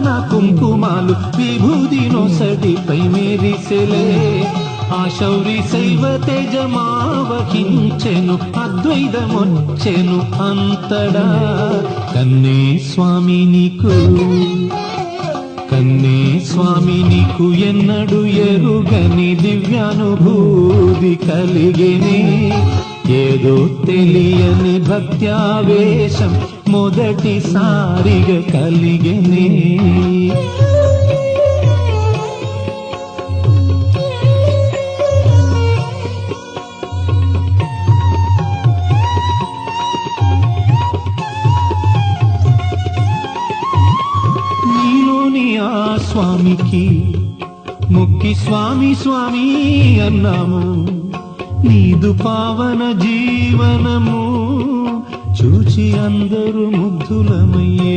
కుంకుమాలు విభూది నొసడిపై మేరిసెలే. ఆ శౌరి శైవ తేజమావహించెను అద్వైతమొచ్చెను అంతడా. కన్నే స్వామి నీకు కన్నే స్వామి నీకు ఎన్నడు ఎరుగని దివ్యానుభూతి కలిగినే. ఏదో తెలియదు భక్త్యావేశం మొదటిసారిగా కలిగినే. ఆ స్వామికి ముక్కి స్వామి స్వామి అన్నాము. నీదు పావన జీవనము. అందరూ ముద్దులమయ్యే